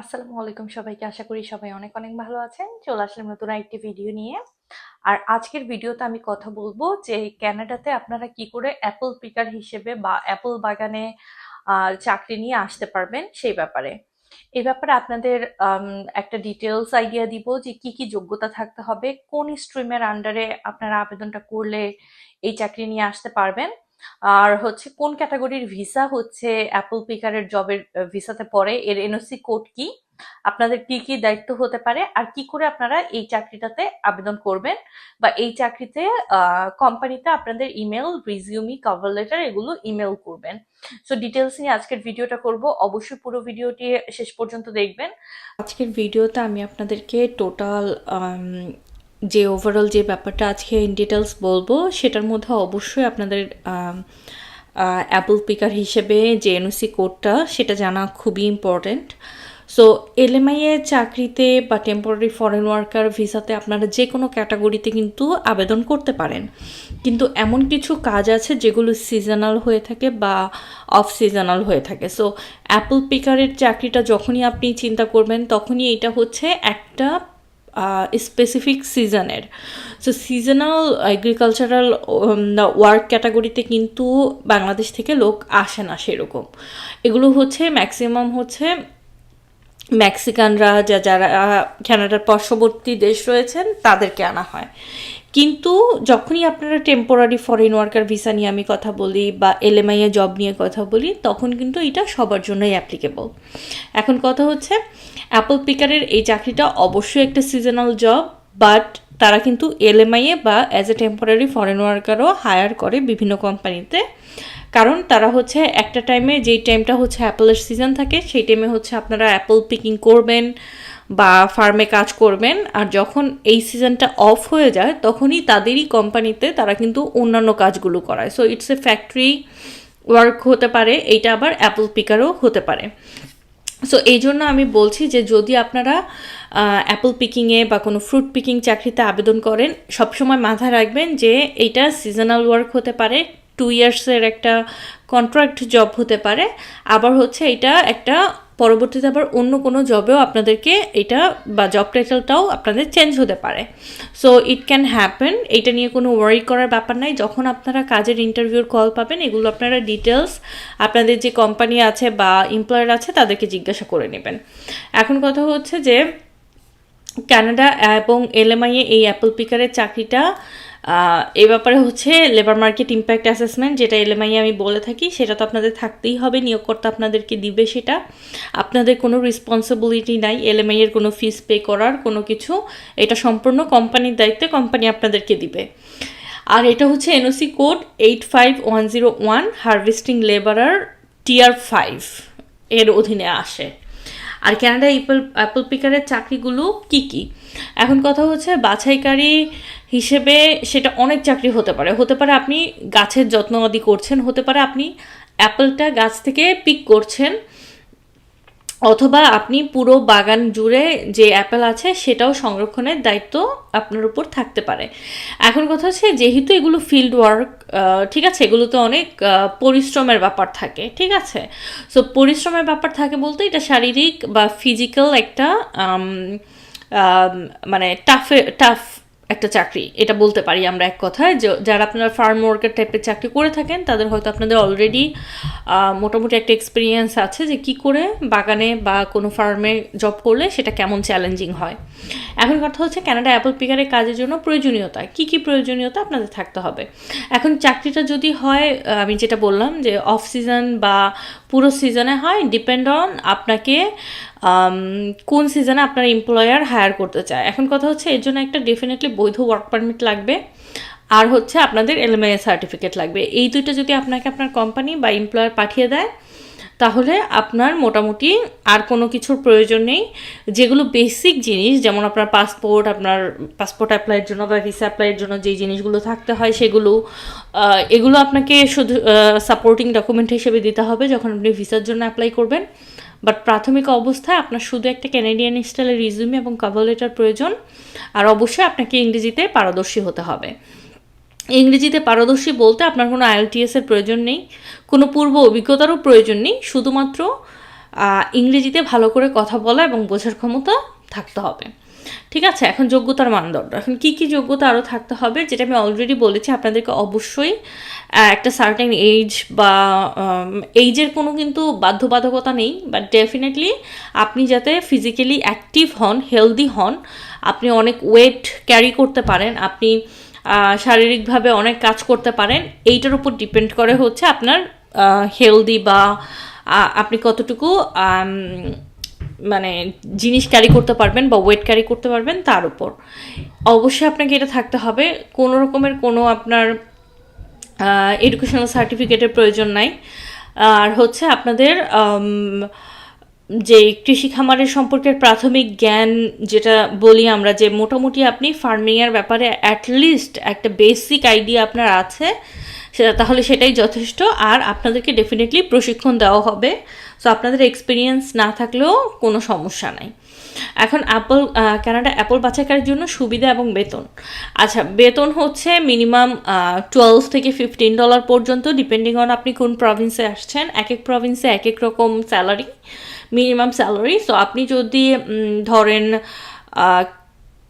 আসসালামু আলাইকুম সবাইকে। আশা করি সবাই অনেক অনেক ভালো আছেন। চলে আসলাম নতুন একটি ভিডিও নিয়ে। আর আজকের ভিডিওতে আমি কথা বলব যে ক্যানাডাতে আপনারা কি করে অ্যাপল পিকার হিসেবে বা অ্যাপল বাগানে চাকরি নিয়ে আসতে পারবেন সেই ব্যাপারে। এই ব্যাপারে আপনাদের একটা ডিটেলস আইডিয়া দিব যে কি কি যোগ্যতা থাকতে হবে, কোন স্ট্রিমের আন্ডারে আপনারা আবেদনটা করলে এই চাকরি নিয়ে আসতে পারবেন। আর হচ্ছে কোন ক্যাটাগরির ভিসা হচ্ছে অ্যাপল পিকারের জবের ভিসাতে পড়ে, এর এনওসি কোড কি? আপনাদের কি কি দায়িত্ব হতে পারে? আর কি করে আপনারা এই চাকরিটাতে আবেদন করবেন? বা এই চাকরিতে কোম্পানিতে আপনাদের ইমেল, রিজিউমি, কভার লেটার এগুলো ইমেল করবেন। সো ডিটেলস নিয়ে আজকের ভিডিওটা করব। অবশ্যই পুরো ভিডিওটি শেষ পর্যন্ত দেখবেন। আজকের ভিডিওতে আমি আপনাদেরকে টোটাল যে ওভারঅল যে ব্যাপারটা আজকে ইন ডিটেলস বলব, সেটার মধ্যে অবশ্যই আপনাদের অ্যাপল পিকার হিসেবে যে এনওসি কোডটা সেটা জানা খুবই ইম্পর্ট্যান্ট সো এলএমআই এর চাকরিতে বা টেম্পোরারি ফরেন ওয়ার্কার ভিসাতে আপনারা যে কোনো ক্যাটাগরিতে কিন্তু আবেদন করতে পারেন। কিন্তু এমন কিছু কাজ আছে যেগুলো সিজনাল হয়ে থাকে বা অফ সিজনাল হয়ে থাকে। সো অ্যাপল পিকারের চাকরিটা যখনই আপনি চিন্তা করবেন, তখনই এটা হচ্ছে একটা স্পেসিফিক সিজনের সো সিজনাল এগ্রিকালচারাল ওয়ার্ক ক্যাটাগরিতে কিন্তু বাংলাদেশ থেকে লোক আসে না সেরকম। এগুলো হচ্ছে ম্যাক্সিমাম হচ্ছে মেক্সিকানরা যা যারা কানাডার পার্শ্ববর্তী দেশ রয়েছেন, তাদেরকে আনা হয়। কিন্তু যখনই আপনারা টেম্পোরারি ফরেন ওয়ার্কার ভিসা নিয়ে আমি কথা বলি বা এলএমআই এ জব নিয়ে কথা বলি, তখন কিন্তু এটা সবার জন্যই অ্যাপ্লিকেবল এখন কথা হচ্ছে অ্যাপল পিকারের এই চাকরিটা অবশ্যই একটা সিজনাল জব বাট তারা কিন্তু এলএমআই এ বা অ্যাজ এ টেম্পোরারি ফরেন ওয়ার্কারও হায়ার করে বিভিন্ন কোম্পানিতে কারণ তারা হচ্ছে একটা টাইমে যেই টাইমটা হচ্ছে অ্যাপেলের সিজন থাকে, সেই টাইমে হচ্ছে আপনারা অ্যাপল পিকিং করবেন বা ফার্মে কাজ করবেন, আর যখন এই সিজনটা অফ হয়ে যায়, তখনই তাদেরই কোম্পানিতে তারা কিন্তু অন্যান্য কাজগুলো করায়। So it's a factory work হতে পারে, এইটা আবার অ্যাপল পিকারও হতে পারে। সো এই জন্য আমি বলছি যে, যদি আপনারা অ্যাপল পিকিংয়ে বা কোনো ফ্রুট পিকিং চাকরিতে আবেদন করেন, সবসময় মাথায় রাখবেন যে, এইটা সিজনাল ওয়ার্ক হতে পারে টু ইয়ার্সের একটা কন্ট্রাক্ট জব হতে পারে। আবার হচ্ছে এটা একটা পরবর্তীতে আবার অন্য কোনো জবেও আপনাদেরকে এটা বা জব টাইটেলটাও আপনাদের চেঞ্জ হতে পারে। সো ইট ক্যান হ্যাপেন এটা নিয়ে কোনো ওয়ারি করার ব্যাপার নাই। যখন আপনারা কাজের ইন্টারভিউর কল পাবেন, এগুলো আপনারা ডিটেলস আপনাদের যে কোম্পানি আছে বা এমপ্লয়ার আছে, তাদেরকে জিজ্ঞাসা করে নেবেন। এখন কথা হচ্ছে যে কানাডা এবং এলএমআইএ এই অ্যাপল পিকারের চাকরিটা এ ব্যাপারে হচ্ছে লেবার মার্কেট ইম্প্যাক্ট অ্যাসেসমেন্ট যেটা এলএমআই আমি বলে থাকি, সেটা তো আপনাদের থাকতেই হবে, নিয়োগকর্তা আপনাদেরকে দিবে সেটা। আপনাদের কোনো রেসপন্সিবিলিটি নাই এলএমআই এর কোনো ফিস পে করার, কোনো কিছু। এটা সম্পূর্ণ কোম্পানির দায়িত্বে কোম্পানি আপনাদেরকে দিবে। আর এটা হচ্ছে NOC code eight five one zero one harvesting labourer tier five এর অধীনে আসে। আর ক্যানাডা অ্যাপল অ্যাপল পিকারের চাকরিগুলো কি কি? এখন কথা হচ্ছে বাছাইকারী হিসেবে সেটা অনেক চাকরি হতে পারে। হতে পারে আপনি গাছের যত্নবাদি করছেন, হতে পারে আপনি অ্যাপেলটা গাছ থেকে পিক করছেন, অথবা আপনি পুরো বাগান জুড়ে যে অ্যাপেল আছে সেটাও সংরক্ষণের দায়িত্ব আপনার উপর থাকতে পারে। এখন কথা হচ্ছে যেহেতু এগুলো ফিল্ড ওয়ার্ক ঠিক আছে, এগুলোতে অনেক পরিশ্রমের ব্যাপার থাকে, ঠিক আছে? সো পরিশ্রমের ব্যাপার থাকে বলতে এটা শারীরিক বা ফিজিক্যাল একটা মানে টাফে টাফ একটা চাকরি। এটা বলতে পারি আমরা এক কথায় যারা আপনারা ফার্ম ওয়ার্কার টাইপের চাকরি করে থাকেন, তাদের হয়তো আপনাদের অলরেডি মোটামুটি একটা এক্সপিরিয়েন্স আছে যে কি করে বাগানে বা কোনো ফার্মে জব করলে সেটা কেমন চ্যালেঞ্জিং হয়। এখন কথা হচ্ছে ক্যানাডা অ্যাপল পিকারের কাজের জন্য প্রয়োজনীয়তা। কি কি প্রয়োজনীয়তা আপনাদের থাকতে হবে। এখন চাকরিটা যদি হয় আমি যেটা বললাম যে অফ সিজন বা পুরো সিজনে হয় ডিপেন্ড অন আপনাকে কোন সিজনে আপনার এমপ্লয়ার হায়ার করতে চায়? এখন কথা হচ্ছে এর জন্য একটা ডেফিনেটলি বৈধ ওয়ার্ক পারমিট লাগবে। আর হচ্ছে আপনাদের এলএমআই সার্টিফিকেট লাগবে। এই দুইটা যদি আপনাকে আপনার কোম্পানি বা এমপ্লয়ার পাঠিয়ে দেয়, তাহলে আপনার মোটামুটি আর কোনো কিছুর প্রয়োজন নেই। যেগুলো বেসিক জিনিস, যেমন আপনার পাসপোর্ট আপনার পাসপোর্ট অ্যাপ্লাইয়ের জন্য বা ভিসা অ্যাপ্লাইয়ের জন্য যেই জিনিসগুলো থাকতে হয় সেগুলো এগুলো আপনাকে শুধু সাপোর্টিং ডকুমেন্ট হিসেবে দিতে হবে যখন আপনি ভিসার জন্য অ্যাপ্লাই করবেন। বাট প্রাথমিক অবস্থায় আপনার শুধু একটা ক্যানাডিয়ান স্টাইলের রিজিউমে এবং কভার লেটার প্রয়োজন। আর অবশ্যই আপনাকে ইংরেজিতে পারদর্শী হতে হবে। ইংরেজিতে পারদর্শী বলতে আপনার কোনো আইএলটিএস এর প্রয়োজন নেই, কোনো পূর্ব অভিজ্ঞতারও প্রয়োজন নেই, শুধুমাত্র ইংরেজিতে ভালো করে কথা বলা এবং বোঝার ক্ষমতা থাকতে হবে। ঠিক আছে, এখন যোগ্যতার মানদণ্ড। এখন কি কি যোগ্যতা আরও থাকতে হবে, যেটা আমি অলরেডি বলেছি, আপনাদেরকে অবশ্যই একটা সার্টেন এজ বা এইজের কোনো কিন্তু বাধ্যবাধকতা নেই বাট ডেফিনেটলি আপনি যাতে ফিজিক্যালি অ্যাক্টিভ হন হেলদি হন, আপনি অনেক ওয়েট ক্যারি করতে পারেন, আপনি শারীরিকভাবে অনেক কাজ করতে পারেন, এইটার উপর ডিপেন্ড করে হচ্ছে আপনার হেলদি বা আপনি কতটুকু মানে জিনিস ক্যারি করতে পারবেন বা ওয়েট ক্যারি করতে পারবেন তার উপর। অবশ্যই আপনাকে এটা থাকতে হবে। কোনো রকমের কোনো আপনার এডুকেশনাল সার্টিফিকেটের প্রয়োজন নাই। আর হচ্ছে আপনাদের যে কৃষি খামারের সম্পর্কের প্রাথমিক জ্ঞান যেটা বলি আমরা যে মোটামুটি আপনি ফার্মিংয়ের ব্যাপারে অ্যাটলিস্ট একটা বেসিক আইডিয়া আপনার আছে, সেটা, তাহলে সেটাই যথেষ্ট। আর আপনাদেরকে ডেফিনেটলি প্রশিক্ষণ দেওয়া হবে। সো আপনাদের এক্সপিরিয়েন্স না থাকলেও কোনো সমস্যা নাই। এখন অ্যাপল কানাডা অ্যাপল বাছাইকারের জন্য সুবিধা এবং বেতন। আচ্ছা বেতন হচ্ছে মিনিমাম টুয়েলভ থেকে ফিফটিন ডলার পর্যন্ত ডিপেন্ডিং অন আপনি কোন প্রভিন্সে আসছেন। এক এক প্রভিন্সে এক এক রকম স্যালারি মিনিমাম স্যালারি সো আপনি যদি ধরেন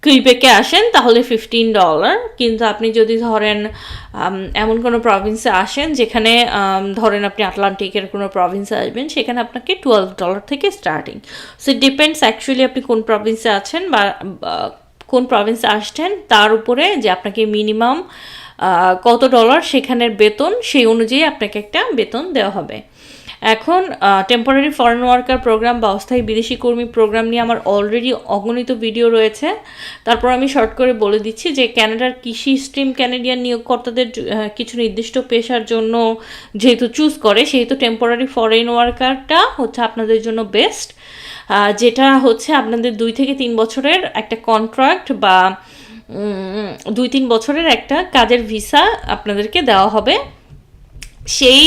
কুইবেকে আসেন, তাহলে ফিফটিন ডলার কিন্তু আপনি যদি ধরেন এমন কোনো প্রভিন্সে আসেন যেখানে ধরেন আপনি আটলান্টিকের কোনো প্রভিন্সে আসবেন, সেখানে আপনাকে টুয়েলভ ডলার থেকে starting so it depends actually আপনি কোন প্রভিন্সে আছেন বা কোন প্রভিন্সে আসছেন, তার উপরে যে আপনাকে মিনিমাম কত ডলার সেখানের বেতন, সেই অনুযায়ী আপনাকে একটা বেতন দেওয়া হবে। এখন টেম্পোরারি ফরেন ওয়ার্কার প্রোগ্রাম বা অস্থায়ী বিদেশি কর্মী প্রোগ্রাম নিয়ে আমার অলরেডি অগণিত ভিডিও রয়েছে। তারপর আমি শর্ট করে বলে দিচ্ছি যে ক্যানাডার কৃষি স্ট্রিম ক্যানাডিয়ান নিয়োগকর্তাদের কিছু নির্দিষ্ট পেশার জন্য যেহেতু চুজ করে, সেহেতু টেম্পোরারি ফরেন ওয়ার্কারটা হচ্ছে আপনাদের জন্য বেস্ট যেটা হচ্ছে আপনাদের দুই থেকে তিন বছরের একটা কন্ট্রাক্ট বা দুই তিন বছরের একটা কাজের ভিসা আপনাদেরকে দেওয়া হবে। সেই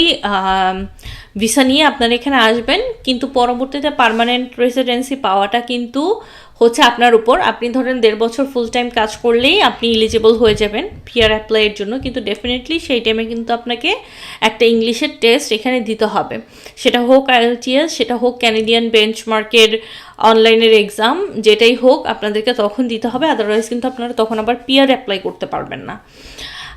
ভিসা নিয়ে আপনারা এখানে আসবেন, কিন্তু পরবর্তীতে পার্মানেন্ট রেসিডেন্সি পাওয়াটা কিন্তু হচ্ছে আপনার উপর। আপনি ধরেন দেড় বছর ফুল টাইম কাজ করলেই আপনি এলিজিবল হয়ে যাবেন পিয়ার অ্যাপ্লাইয়ের জন্য, কিন্তু ডেফিনেটলি সেই টাইমে কিন্তু আপনাকে একটা ইংলিশের টেস্ট এখানে দিতে হবে। সেটা হোক আইএলটিএস সেটা হোক ক্যানাডিয়ান বেঞ্চমার্কের অনলাইনের এক্সাম যেটাই হোক আপনাদেরকে তখন দিতে হবে আদারওয়াইজ কিন্তু আপনারা তখন আবার পিয়ার অ্যাপ্লাই করতে পারবেন না।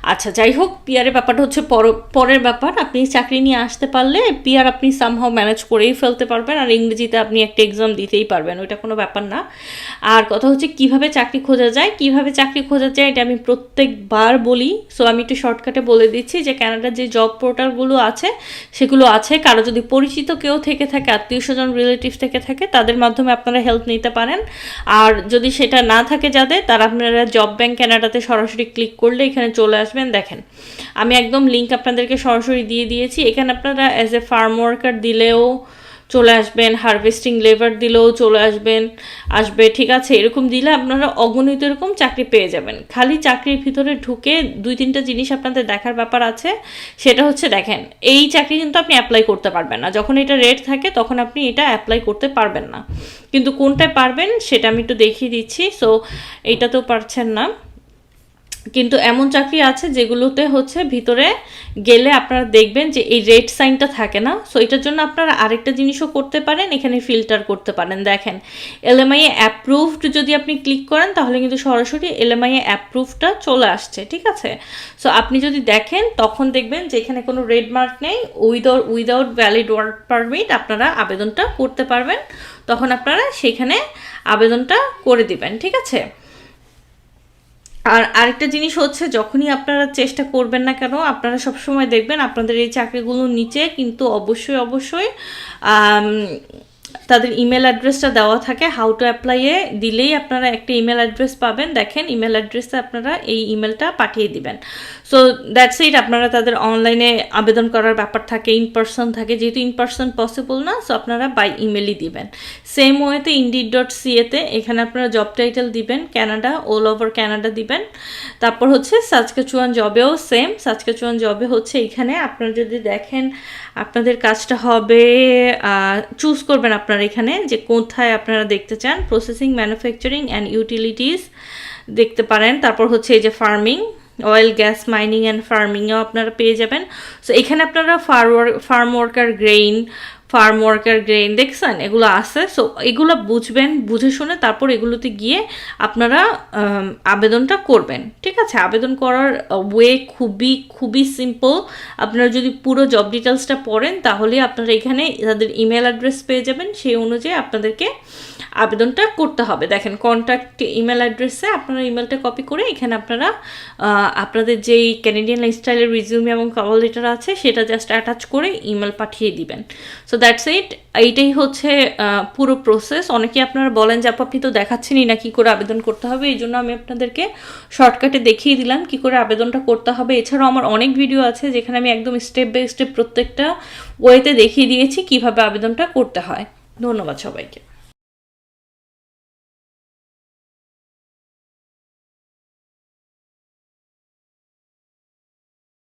আচ্ছা যাই হোক পিয়ারের ব্যাপারটা হচ্ছে পর- পরের ব্যাপার। আপনি চাকরি নিয়ে আসতে পারলে পিয়ার আপনি সামহাও ম্যানেজ করেই ফেলতে পারবেন আর ইংরেজিতে আপনি একটা এক্সাম দিতেই পারবেন, ওইটা কোনো ব্যাপার না। আর কথা হচ্ছে কীভাবে চাকরি খোঁজা যায়, কীভাবে চাকরি খোঁজা যায় এটা আমি প্রত্যেকবার বলি। সো আমি একটু শর্টকাটে বলে দিচ্ছি যে ক্যানাডার যে জব পোর্টালগুলো আছে, সেগুলো আছে। কারও যদি পরিচিত কেউ থেকে থাকে আত্মীয় স্বজন রিলেটিভ থেকে থাকে, তাদের মাধ্যমে আপনারা হেল্প নিতে পারেন। আর যদি সেটা না থাকে যাদের, তারা আপনারা জব ব্যাংক ক্যানাডাতে সরাসরি ক্লিক করলে এখানে চলে আসবেন, দেখেন। আমি একদম লিঙ্ক আপনাদেরকে সরাসরি দিয়ে দিয়েছি। এখানে আপনারা অ্যাজ এ ফার্ম ওয়ার্কার দিলেও চলে আসবেন হারভেস্টিং লেবার দিলেও চলে আসবেন, আসবে, ঠিক আছে? এরকম দিলে আপনারা অগণিত এরকম চাকরি পেয়ে যাবেন। খালি চাকরির ভিতরে ঢুকে দুই তিনটা জিনিস আপনাদের দেখার ব্যাপার আছে, সেটা হচ্ছে দেখেন, এই চাকরি কিন্তু আপনি অ্যাপ্লাই করতে পারবেন না। যখন এটা রেট থাকে, তখন আপনি এটা অ্যাপ্লাই করতে পারবেন না। কিন্তু কোনটায় পারবেন, সেটা আমি একটু দেখিয়ে দিচ্ছি। সো এইটাতেও পারছেন না। কিন্তু এমন চাকরি আছে যেগুলোতে হচ্ছে ভিতরে গেলে আপনারা দেখবেন যে এই রেড সাইনটা থাকে না। সো এটার জন্য আপনারা আরেকটা জিনিসও করতে পারেন, এখানে ফিল্টার করতে পারেন। দেখেন, এলএমআই অ্যাপ্রুভড যদি আপনি ক্লিক করেন, তাহলে কিন্তু সরাসরি এলএমআই অ্যাপ্রুভটা চলে আসছে, ঠিক আছে? সো আপনি যদি দেখেন, তখন দেখবেন যে এখানে কোনো রেড মার্ক নেই। Without without valid work permit আপনারা আবেদনটা করতে পারবেন। তখন আপনারা সেখানে আবেদনটা করে দিবেন, ঠিক আছে? আর আরেকটা জিনিস হচ্ছে, যখনই আপনারা চেষ্টা করবেন না কেন, আপনারা সবসময় দেখবেন আপনাদের এই চাকরিগুলোর নিচে কিন্তু অবশ্যই অবশ্যই তাদের ইমেল অ্যাড্রেসটা দেওয়া থাকে। হাউ টু অ্যাপ্লাইয়ে দিলেই আপনারা একটা ইমেল অ্যাড্রেস পাবেন। দেখেন ইমেল অ্যাড্রেসে আপনারা এই ইমেলটা পাঠিয়ে দিবেন। সো দ্যাটস ইট আপনারা তাদের অনলাইনে আবেদন করার ব্যাপার থাকে ইন পার্সন থাকে। যেহেতু ইন পার্সন পসিবল না সো আপনারা বাই ইমেলই দিবেন। সেম ওয়েতে ইন্ডিড ডট সিএতে এখানে আপনারা জব টাইটেল দিবেন ক্যানাডা অল ওভার ক্যানাডা দিবেন। তারপর হচ্ছে সাজকাচুয়ান জবেও সেম সাজকাচুয়ান জবে হচ্ছে এখানে আপনারা যদি দেখেন আপনাদের কাজটা হবে চুজ করবেন আপনারা এখানে যে কোথায় আপনারা দেখতে চান প্রসেসিং ম্যানুফ্যাকচারিং অ্যান্ড ইউটিলিটিস দেখতে পারেন। তারপর হচ্ছে এই যে farming oil gas mining and ফার্মিংও আপনারা পেয়ে যাবেন। সো এখানে আপনারা farm farm worker grain farm worker grain দেখছেন? এগুলো আছে। সো এগুলো বুঝবেন, বুঝে শুনে তারপর এগুলোতে গিয়ে আপনারা আবেদনটা করবেন। ঠিক আছে? আবেদন করার ওয়ে খুবই খুবই সিম্পল আপনারা যদি পুরো জব ডিটেলসটা পড়েন, তাহলে আপনারা এখানে তাদের ইমেল অ্যাড্রেস পেয়ে যাবেন। সেই অনুযায়ী আপনাদেরকে আবেদনটা করতে হবে। দেখেন কন্ট্যাক্ট ইমেল অ্যাড্রেসে আপনারা ইমেলটা কপি করে এখানে আপনারা আপনাদের যেই ক্যানেডিয়ান লাইফস্টাইলের রিজিউমে এবং কভার লেটার আছে, সেটা জাস্ট অ্যাটাচ করে ইমেল পাঠিয়ে দিবেন। সো দ্যাটস ইট এইটাই হচ্ছে পুরো প্রসেস অনেকে আপনারা বলেন যে, আপু, আপনি তো দেখাচ্ছেনই না কী করে আবেদন করতে হবে? এই জন্য আমি আপনাদেরকে শর্টকাটে দেখিয়ে দিলাম কী করে আবেদনটা করতে হবে। এছাড়াও আমার অনেক ভিডিও আছে যেখানে আমি একদম স্টেপ বাই স্টেপ প্রত্যেকটা ওয়েতে দেখিয়ে দিয়েছি কীভাবে আবেদনটা করতে হয়। ধন্যবাদ সবাইকে।